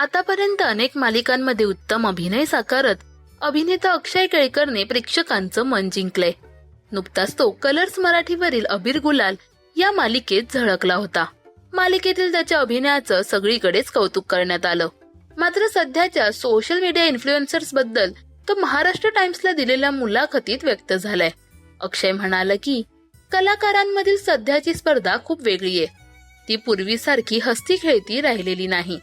आतापर्यंत अनेक मालिकांमध्ये उत्तम अभिनय साकारत अभिनेता अक्षय केळकरने प्रेक्षकांचं मन जिंकलंय. नुकताच तो कलर्स मराठीवरील अबीर गुलाल या मालिकेत झळकला होता. मालिकेतील त्याच्या अभिनयाचं सगळीकडेच कौतुक करण्यात आलं. मात्र सध्याच्या सोशल मीडिया इन्फ्लुएन्सर्सबद्दल तो महाराष्ट्र टाइम्सला दिलेल्या मुलाखतीत व्यक्त झालाय. अक्षय म्हणाला की कलाकारांमधील सध्याची स्पर्धा खूप वेगळी आहे. ती पूर्वीसारखी हस्ती खेळती राहिलेली नाही.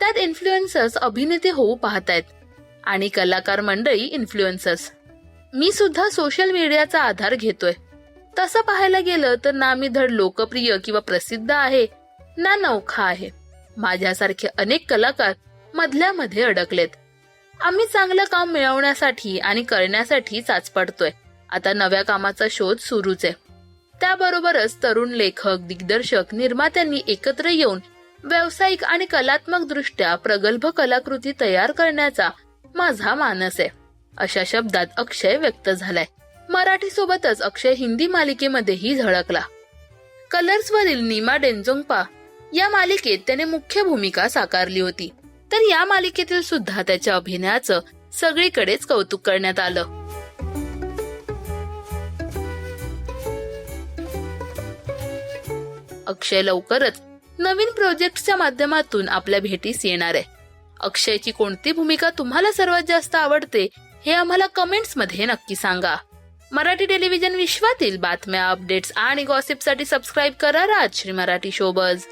त्यात इन्फ्लुएन्सर्स अभिनेते होऊ पाहतायत. आणि कलाकार मंडळी इन्फ्लुएन्सर्स मी सुद्धा सोशल मीडियाचा आधार घेतोय. तसं पाहायला गेलं तर ना मी धड लोकप्रिय किंवा प्रसिद्ध आहे ना नौखा आहे. माझ्यासारखे अनेक कलाकार मधल्या मध्ये अडकलेत. आम्ही चांगलं काम मिळवण्यासाठी आणि करण्यासाठी चाचपडतोय. आता नव्या कामाचा शोध सुरूच आहे. त्याबरोबरच तरुण लेखक दिग्दर्शक निर्मात्यांनी एकत्र येऊन व्यावसायिक आणि कलात्मक दृष्ट्या प्रगल्भ कलाकृती तयार करण्याचा माझा मानस आहे. अशा शब्दात अक्षय व्यक्त झालाय. मराठी सोबतच अक्षय हिंदी मालिकेमध्येही झळकला. कलर्स वरील निमा डेंजोंगपा या मालिकेत त्याने मुख्य भूमिका साकारली होती. तर या मालिकेतील सुद्धा त्याच्या अभिनयाचं सगळीकडेच कौतुक करण्यात आलं. अक्षय लवकरच नवीन प्रोजेक्टच्या माध्यमातून आपल्या भेटीस येणार आहे. अक्षयची कोणती भूमिका तुम्हाला सर्वात जास्त आवडते हे आम्हाला कमेंट्समध्ये नक्की सांगा. मराठी टेलिव्हिजन विश्वातील बातम्या अपडेट्स आणि गॉसिपसाठी सबस्क्राईब करा राजश्री मराठी शोबज